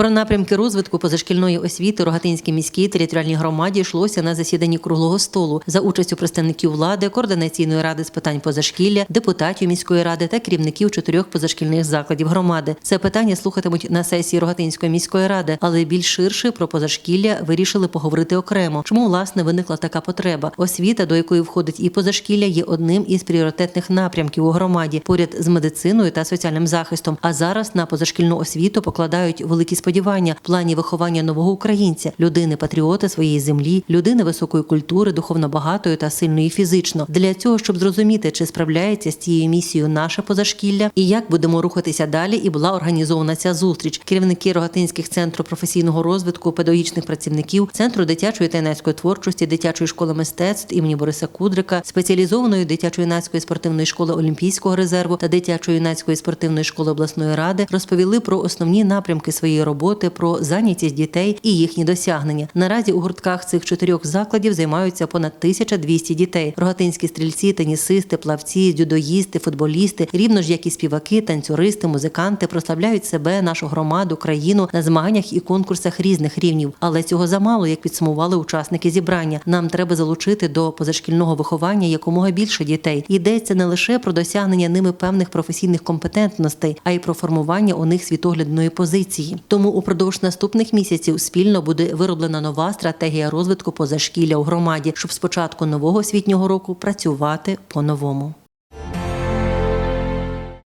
Про напрямки розвитку позашкільної освіти Рогатинській міській територіальній громаді йшлося на засіданні круглого столу за участю представників влади, координаційної ради з питань позашкілля, депутатів міської ради та керівників чотирьох позашкільних закладів громади. Це питання слухатимуть на сесії Рогатинської міської ради, але більш ширше про позашкілля вирішили поговорити окремо. Чому власне виникла така потреба? Освіта, до якої входить і позашкілля, є одним із пріоритетних напрямків у громаді поряд з медициною та соціальним захистом. А зараз на позашкільну освіту покладають великі сподівання в плані виховання нового українця, людини, патріота своєї землі, людини високої культури, духовно багатої та сильної фізично. Для цього, щоб зрозуміти, чи справляється з цією місією наше позашкілля і як будемо рухатися далі, і була організована ця зустріч. Керівники Рогатинських центру професійного розвитку педагогічних працівників, центру дитячої та юнацької творчості, дитячої школи мистецтв імені Бориса Кудрика, спеціалізованої дитячої юнацької спортивної школи Олімпійського резерву та дитячої юнацької спортивної школи обласної ради розповіли про основні напрямки своєї роботи, про зайнятість дітей і їхні досягнення. Наразі у гуртках цих чотирьох закладів займаються понад 1200 дітей. Рогатинські стрільці, тенісисти, плавці, дзюдоїсти, футболісти, рівно ж як і співаки, танцюристи, музиканти прославляють себе, нашу громаду, країну на змаганнях і конкурсах різних рівнів. Але цього замало, як підсумували учасники зібрання. Нам треба залучити до позашкільного виховання якомога більше дітей. Йдеться не лише про досягнення ними певних професійних компетентностей, а й про формування у них світоглядної позиції. Упродовж наступних місяців спільно буде вироблена нова стратегія розвитку позашкілля у громаді, щоб з початку нового освітнього року працювати по-новому.